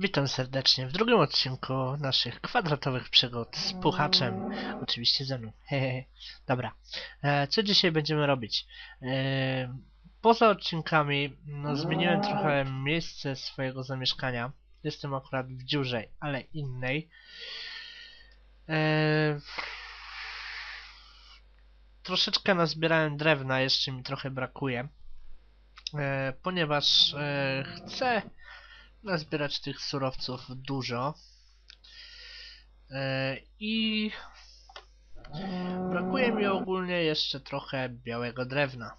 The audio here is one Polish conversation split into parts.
Witam serdecznie w drugim odcinku naszych kwadratowych przygód z puchaczem. Oczywiście ze mną. Hehehe. Dobra. E, co dzisiaj będziemy robić? E, poza odcinkami no, zmieniłem trochę miejsce swojego zamieszkania. Jestem akurat w dziurze, ale innej. E, troszeczkę nazbierałem drewna, jeszcze mi trochę brakuje. E, ponieważ e, chcę nazbierać tych surowców dużo. E, I brakuje mi ogólnie jeszcze trochę białego drewna.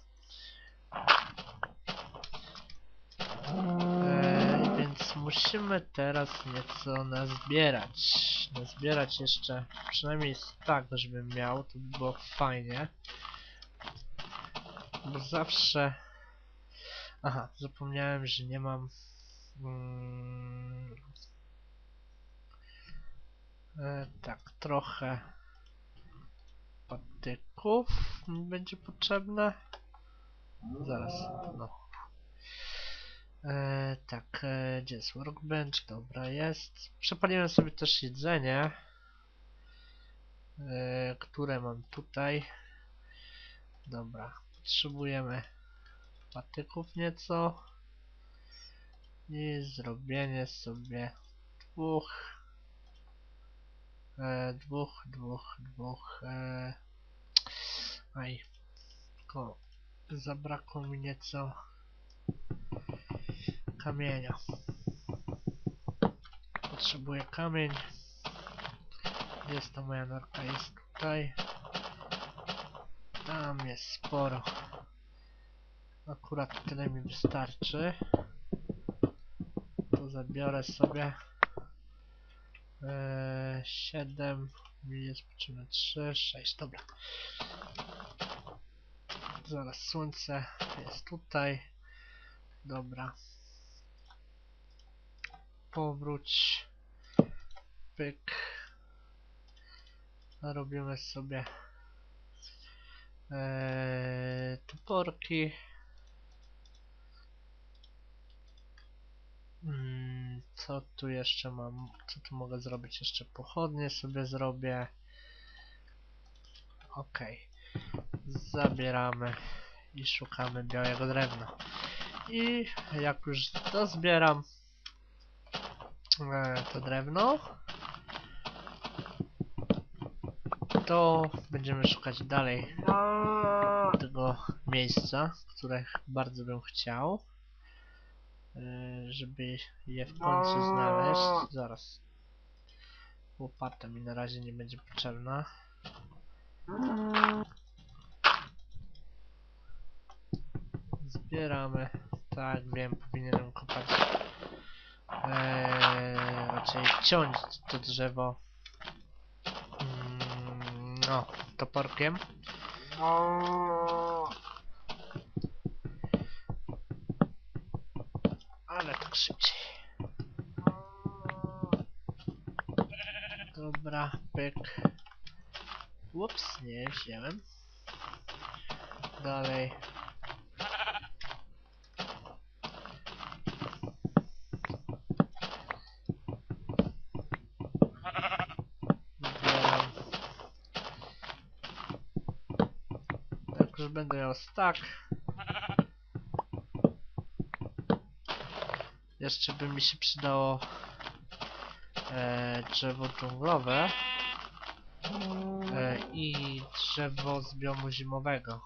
E, więc musimy teraz nieco nazbierać. Nazbierać jeszcze przynajmniej tak, żebym miał, to by było fajnie. Bo zawsze... Aha, zapomniałem, że nie mam Mm, e, tak, trochę patyków będzie potrzebne. Zaraz, no. E, tak, e, gdzie jest workbench? Dobra, jest. Przepaliłem sobie też jedzenie, e, które mam tutaj. Dobra, potrzebujemy patyków nieco i zrobienie sobie dwóch e, dwóch, dwóch, dwóch e, aj tylko zabrakło mi nieco kamienia. Potrzebuję kamień. Jest ta moja norka jest tutaj. Tam jest sporo. Akurat tyle mi wystarczy to zabiorę sobie. Eee, 7 mi jest potrzebne 3, 6, dobra. Zaraz słońce jest tutaj. Dobra. Powróć. Pyk. Robimy sobie eee, toporki Mm, co tu jeszcze mam? Co tu mogę zrobić? Jeszcze pochodnie sobie zrobię. Ok. Zabieramy i szukamy białego drewna. I jak już dozbieram e, to drewno, to będziemy szukać dalej tego miejsca, które bardzo bym chciał. E, żeby je w końcu znaleźć. Zaraz. Łopata mi na razie nie będzie potrzebna. Zbieramy. Tak, wiem, powinienem kopać. Eee, raczej ciąć to drzewo. Mm, no, toporkiem. Ale tak szybciej. Dobra, pyk. Ups, nie wziąłem. Dalej. Tak, już będę miał stack. Jeszcze by mi się przydało e, drzewo dżunglowe e, i drzewo z biomu zimowego.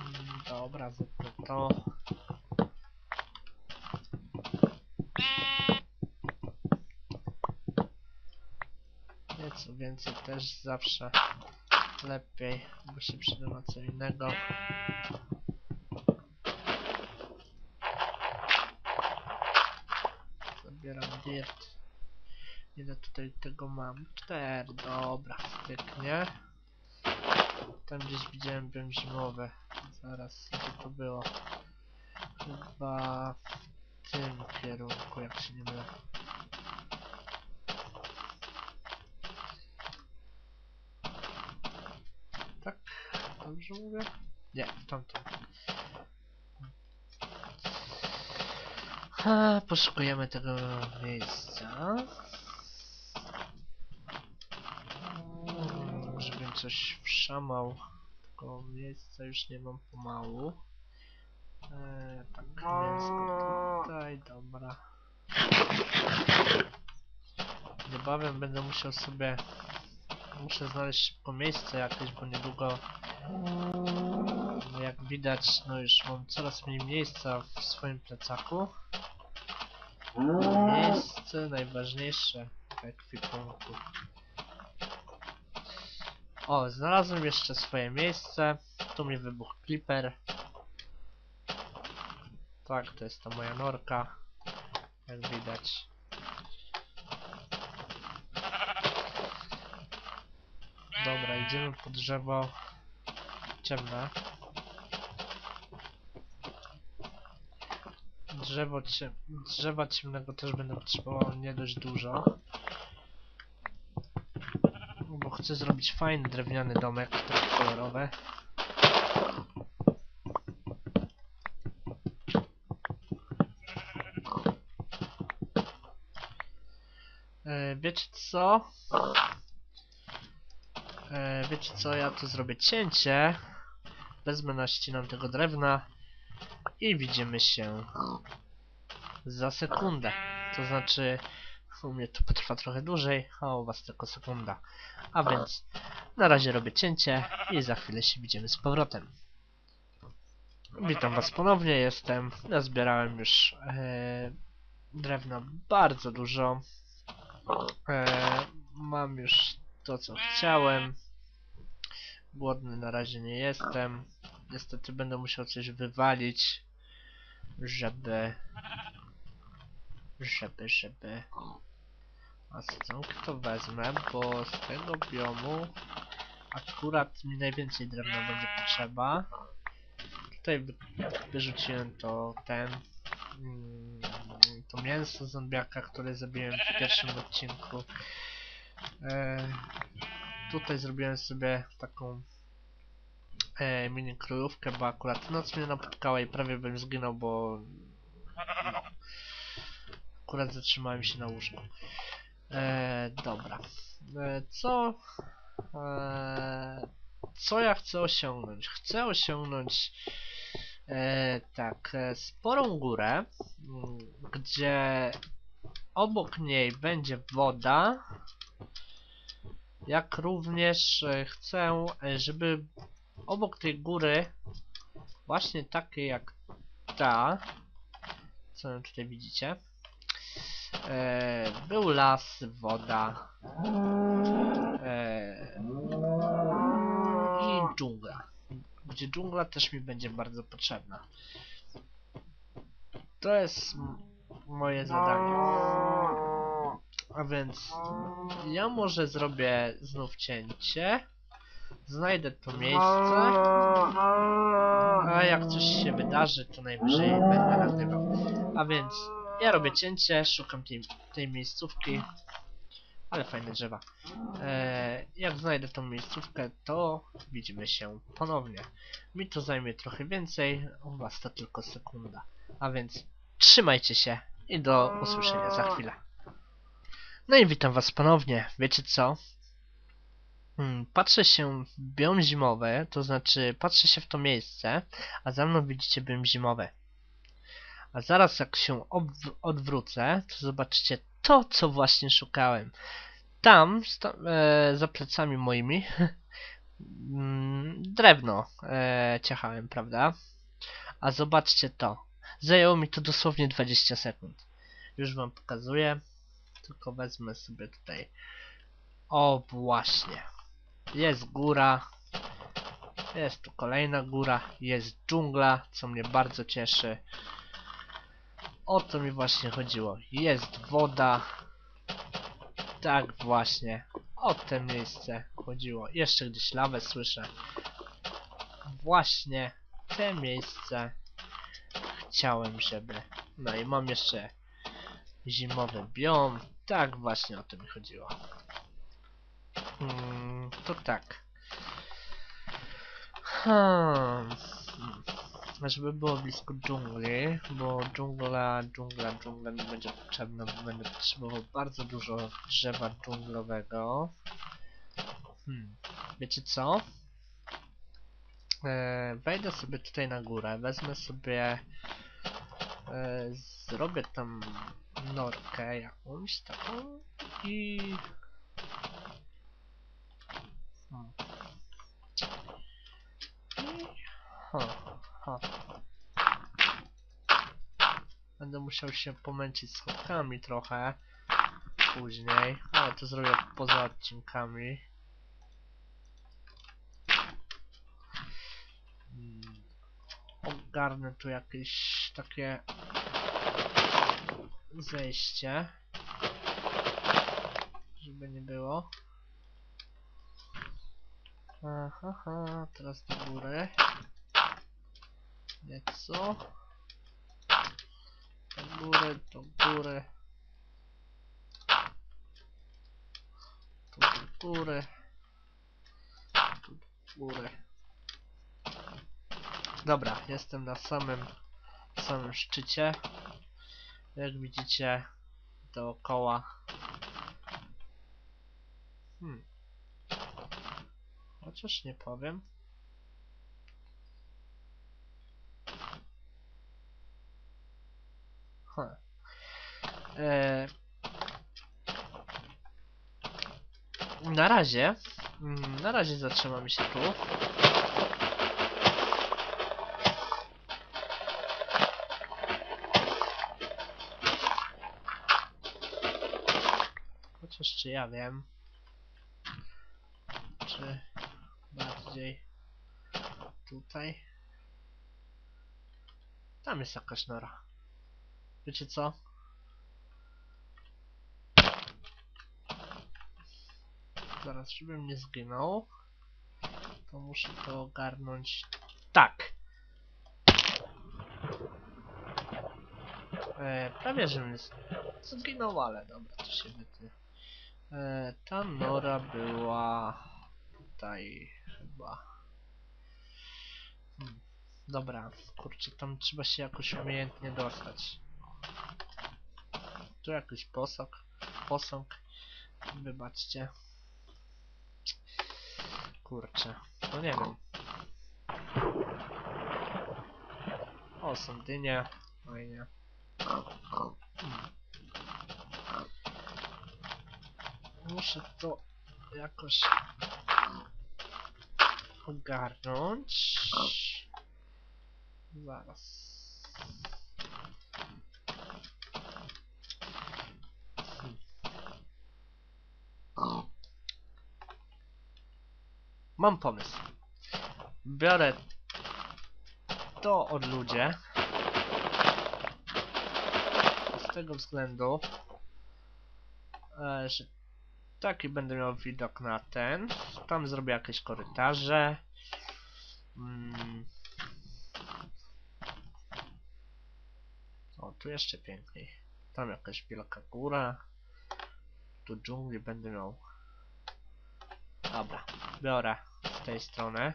Mm, Dobra, zróbmy to. Nieco więcej też zawsze lepiej, bo się przyda na co innego. Zabieram dirt. Ile tutaj tego mam? Cztery, dobra, styknie. Tam gdzieś widziałem biom zimowy. Zaraz, gdzie to było? Chyba w tym kierunku, jak się nie mylę. Tak? Dobrze mówię? Nie, w tamtym. A, poszukujemy tego miejsca. Mm, Żebym coś wszamał. Tego miejsca już nie mam pomału. E, tak, mięsko tutaj, dobra. Niebawem będę musiał sobie... Muszę znaleźć szybko miejsce jakieś, bo niedługo... No jak widać, no już mam coraz mniej miejsca w swoim plecaku. Miejsce najważniejsze w ekwipunku. O, znalazłem jeszcze swoje miejsce. Tu mi wybuchł Clipper. Tak, to jest ta moja norka. Jak widać. Dobra, idziemy po drzewo ciemne. Drzewo ciem drzewa ciemnego też będę potrzebował nie dość dużo. Bo chcę zrobić fajny drewniany domek, taki kolorowy. E, wiecie co? E, wiecie co, ja tu zrobię cięcie. Wezmę, naścinam tego drewna i widzimy się za sekundę. To znaczy, u mnie to potrwa trochę dłużej, a u was tylko sekunda. A więc na razie robię cięcie i za chwilę się widzimy z powrotem. Witam was ponownie, jestem. Nazbierałem już e, drewna bardzo dużo. E, mam już to co chciałem. Głodny na razie nie jestem. Niestety będę musiał coś wywalić, żeby... Żeby, żeby... A sadzonkę to wezmę, bo z tego biomu akurat mi najwięcej drewna będzie potrzeba. Tutaj wy wyrzuciłem to ten... Mm, to mięso zombiaka, które zabiłem w pierwszym odcinku. E, tutaj zrobiłem sobie taką e, mini królówkę, bo akurat noc mnie napotkała i prawie bym zginął, bo akurat zatrzymałem się na łóżku. E, dobra. E, co? E, co ja chcę osiągnąć? Chcę osiągnąć e, tak, e, sporą górę, m, gdzie obok niej będzie woda, jak również e, chcę, e, żeby obok tej góry, właśnie takiej jak ta, co tutaj widzicie, e, był las, woda e, i dżungla. Gdzie dżungla też mi będzie bardzo potrzebna. To jest moje zadanie. A więc ja może zrobię znów cięcie. Znajdę to miejsce. A jak coś się wydarzy, to najwyżej będę nagrywał. A więc ja robię cięcie, szukam tej, tej miejscówki. Ale fajne drzewa. E, jak znajdę tą miejscówkę, to widzimy się ponownie. Mi to zajmie trochę więcej, u was to tylko sekunda. A więc trzymajcie się i do usłyszenia za chwilę. No i witam was ponownie. Wiecie co? Hmm, patrzę się w biom zimowy, to znaczy patrzę się w to miejsce, a za mną widzicie biom zimowy. A zaraz jak się odwrócę, to zobaczycie to, co właśnie szukałem. Tam, e, za plecami moimi, mm, drewno e, prawda? A zobaczcie to. Zajęło mi to dosłownie 20 sekund. Już wam pokazuję. Tylko wezmę sobie tutaj. O, właśnie. Jest góra. Jest tu kolejna góra. Jest dżungla, co mnie bardzo cieszy. O to mi właśnie chodziło. Jest woda. Tak właśnie. O te miejsce chodziło. Jeszcze gdzieś lawę słyszę. Właśnie te miejsce chciałem, żeby... No i mam jeszcze zimowy biom. Tak właśnie o to mi chodziło. Mm, to tak. Hmm. Żeby było blisko dżungli, bo dżungla, dżungla, dżungla mi będzie potrzebna, bo będę potrzebował bardzo dużo drzewa dżunglowego. Hmm, wiecie co? E, wejdę sobie tutaj na górę, wezmę sobie, e, zrobię tam norkę jakąś taką i... Hmm. I... Ha, ha. Będę musiał się pomęczyć schodkami trochę później, ale to zrobię poza odcinkami. Mm, Ogarnę tu jakieś takie zejście, żeby nie było. Aha, aha, teraz do góry. Nieco. Do góry, do góry. Tu do góry. Tu do góry. Dobra, jestem na samym, samym szczycie. Jak widzicie, dookoła. Hmm. Chociaż nie powiem. E... Na razie, mm, na razie zatrzymamy się tu. Chociaż czy ja wiem, czy bardziej tutaj. Tam jest jakaś nora. Wiecie co? Zaraz, żebym nie zginął, to muszę to ogarnąć tak. E, prawie, żebym zginął, ale dobra, to się wytnie. E, ta nora była tutaj chyba. Hmm. Dobra, kurczę, tam trzeba się jakoś umiejętnie dostać. Tu jakiś posąg, posąg, wybaczcie. Kurczę, no nie wiem. O, są dynie, fajnie. Muszę to jakoś ogarnąć. Zaraz. Mam pomysł. Biorę to od ludzie. Z tego względu, e, że taki będę miał widok na ten. Tam zrobię jakieś korytarze. Mm. O, tu jeszcze piękniej. Tam jakaś wielka góra. Tu dżungli będę miał. Dobra, biorę tej strony.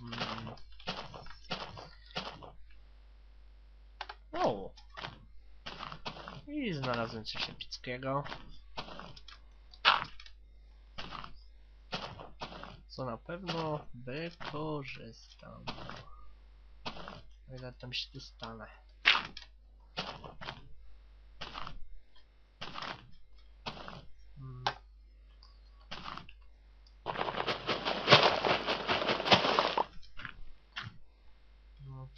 Mm. O! I znalazłem coś epickiego. Co na pewno wykorzystam. O ile tam się dostanę. Mm. No.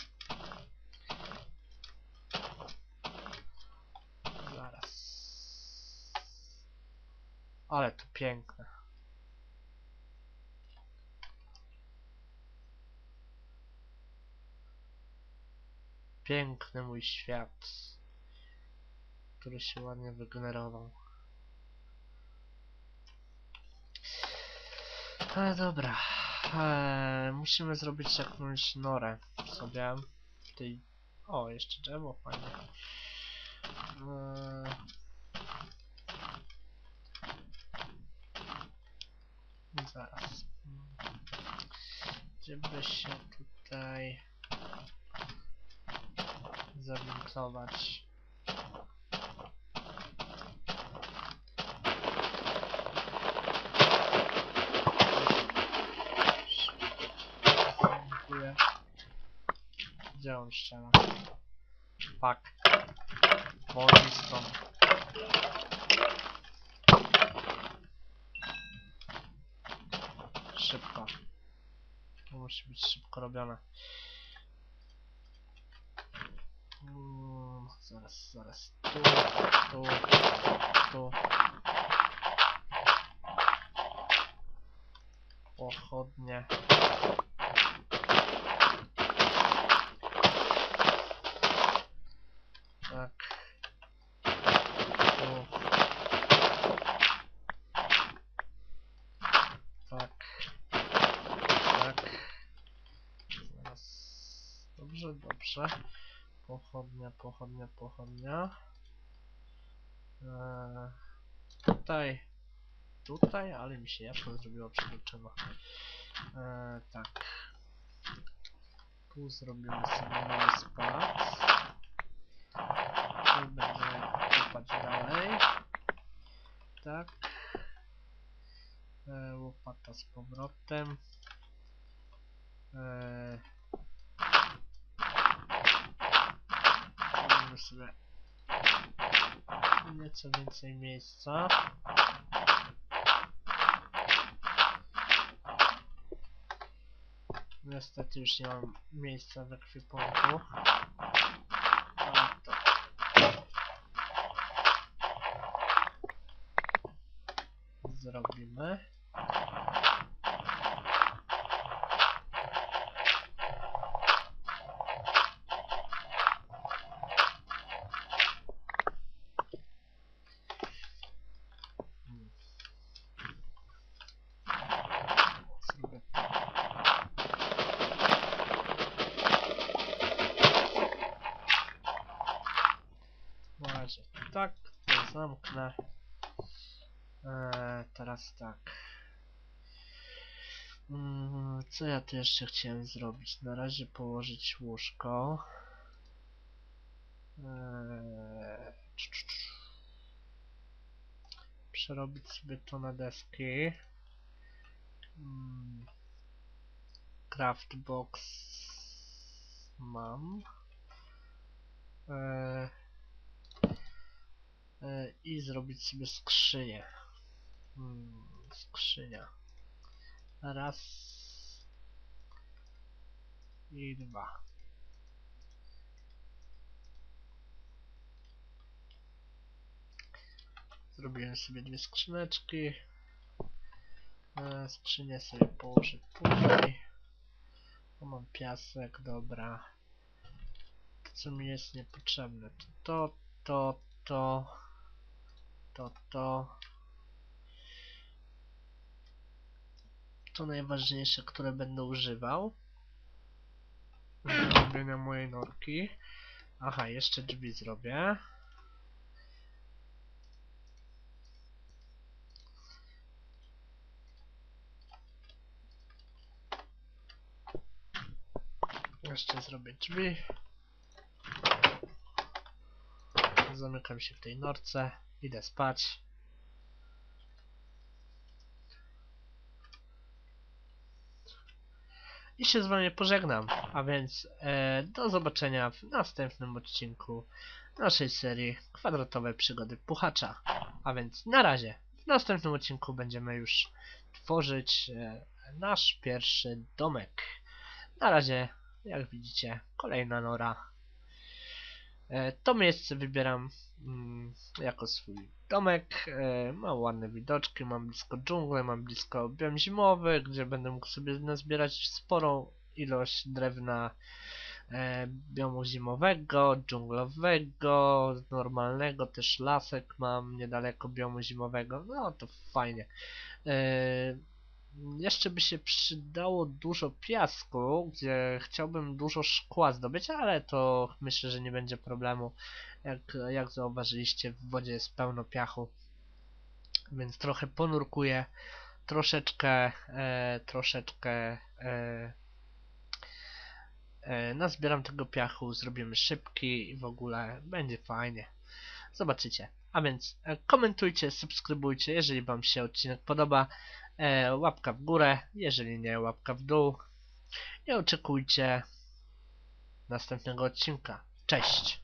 Zaraz. Ale to piękne. Piękny mój świat, który się ładnie wygenerował. Ale dobra, eee, musimy zrobić jakąś norę sobie. Tej... O, jeszcze drzewo, fajnie. Eee... Zaraz. Gdzie by się tutaj... Dziękuję. Gdzie on strzela? Fuck. Wolniej stąd. Szybko. To musi być szybko robione. Mm, zaraz, zaraz. Tu, tu, tu. Pochodnie. Tak. Tu. Tak. Tak. Zaraz. Dobrze. Pochodnia, pochodnia, pochodnia. Eee, tutaj. Tutaj, ale mi się jasno zrobiło przewróceno. Eee, tak. Tu zrobimy sobie mały spad. Tu będziemy kopać dalej. Tak. E, łopata z powrotem. E, Sobie nieco więcej miejsca. Niestety już nie mam miejsca w ekwipunku. Zrobimy. Hmm. Zrobię Na razie tak, to zamknę. Eee, teraz tak. Mm, co ja tu jeszcze chciałem zrobić? Na razie położyć łóżko. Eee. Przerobić sobie to na deski. Mm, craft box mam. Eee, i zrobić sobie skrzynię. Hmm, skrzynia. Raz i dwa. Zrobiłem sobie dwie skrzyneczki. E, Skrzynię sobie położę tutaj. Tu mam piasek, dobra. To co mi jest niepotrzebne to to, to, to, to, to. To najważniejsze, które będę używał. Robienia mojej norki. Aha, jeszcze drzwi zrobię. Jeszcze zrobię drzwi. Zamykam się w tej norce. Idę spać. I się z wami pożegnam. A więc e, do zobaczenia w następnym odcinku naszej serii Kwadratowe Przygody Puchacza. A więc na razie. W następnym odcinku będziemy już tworzyć e, nasz pierwszy domek. Na razie, jak widzicie, kolejna nora. E, To miejsce wybieram mm, jako swój domek. E, Mam ładne widoczki, mam blisko dżunglę, mam blisko biom zimowy, gdzie będę mógł sobie nazbierać sporą ilość drewna e, biomu zimowego, dżunglowego, normalnego, też lasek mam niedaleko biomu zimowego. No to fajnie. Jeszcze by się przydało dużo piasku, gdzie chciałbym dużo szkła zdobyć, ale to myślę, że nie będzie problemu. Jak, jak zauważyliście, w wodzie jest pełno piachu, więc trochę ponurkuję, troszeczkę, e, troszeczkę e, e, nazbieram tego piachu, zrobimy szybki i w ogóle będzie fajnie. Zobaczycie. A więc e, komentujcie, subskrybujcie, jeżeli Wam się odcinek podoba. E, łapka w górę, jeżeli nie, łapka w dół. I oczekujcie następnego odcinka. Cześć!